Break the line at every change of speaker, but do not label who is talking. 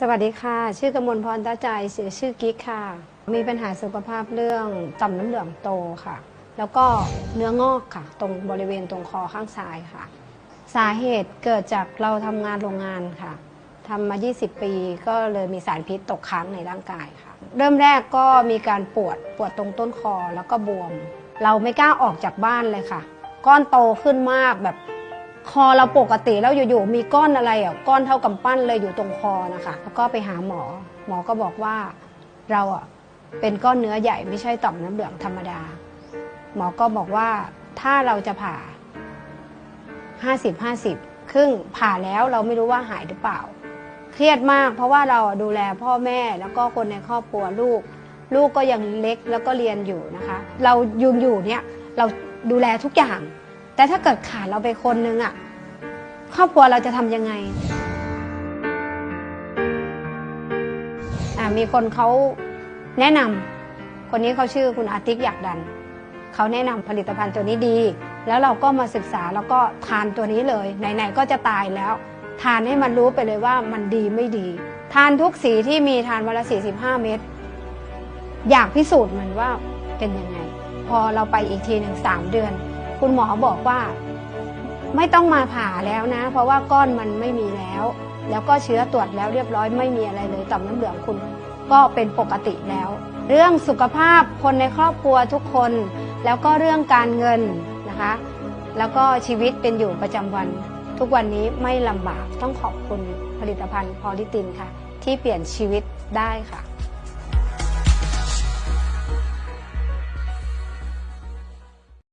สวัสดีค่ะ ชื่อกมลพรตาใจเสียชื่อกิ๊กค่ะ มีปัญหาสุขภาพเรื่องต่อมน้ำเหลืองโตค่ะ แล้วก็เนื้องอกค่ะ ตรงบริเวณตรงคอข้างซ้ายค่ะ สาเหตุเกิดจากเราทำงานโรงงานค่ะทำมา 20 ปีก็เลยมีสารพิษตกค้างในร่างกายค่ะ เริ่มแรกก็มีการปวดปวดตรงต้นคอแล้วก็บวม เราไม่กล้าออกจากบ้านเลยค่ะ ก้อนโตขึ้นมากแบบ อเราปกติแล้วอยู่ๆมีก้อนอะไรอะก้อนเท่ากับปั้นเลยอยู่ตรงคอนะคะ แล้วก็ไปหาหมอ หมอก็บอกว่าเราอะเป็นก้อนเนื้อใหญ่ไม่ใช่ต่อมน้ำเหลืองธรรมดา หมอก็บอกว่าถ้าเราจะผ่า 50 50 ครึ่งผ่าแล้วเราไม่รู้ว่าหายหรือเปล่า เครียดมากเพราะว่าเราดูแลพ่อแม่แล้วก็คนในครอบครัวลูก ลูกก็ยังเล็กแล้วก็เรียนอยู่นะคะ เรายุงอยู่เนี่ยเราดูแลทุกอย่าง แต่ถ้าเกิดขาดเราไปคนนึงอะ ครอบครัวเราจะทำยังไงอะมีคนเขาแนะนำคนนี้เขาชื่อคุณอาทิตย์อยากดัน เขาแนะนำผลิตภัณฑ์ตัวนี้ดี แล้วเราก็มาศึกษาแล้วก็ทานตัวนี้เลย ไหนๆก็จะตายแล้ว ทานให้มันรู้ไปเลยว่ามันดีไม่ดี ทานทุกสีที่มีทานวันละ 45 เม็ดอยากพิสูจน์มันว่าเป็นยังไง พอเราไปอีกทีหนึ่งสามเดือน คุณหมอบอกว่า ไม่ต้องมาผ่าแล้วนะ เพราะว่าก้อนมันไม่มีแล้ว แล้วก็เชื้อตรวจแล้วเรียบร้อยไม่มีอะไรเลยต่อมน้ำเหลืองคุณก็เป็นปกติแล้ว เรื่องสุขภาพคนในครอบครัวทุกคน แล้วก็เรื่องการเงินนะคะ แล้วก็ชีวิตเป็นอยู่ประจำวัน ทุกวันนี้ไม่ลำบากต้องขอบคุณผลิตภัณฑ์พอลิตินค่ะ ที่เปลี่ยนชีวิตได้ค่ะ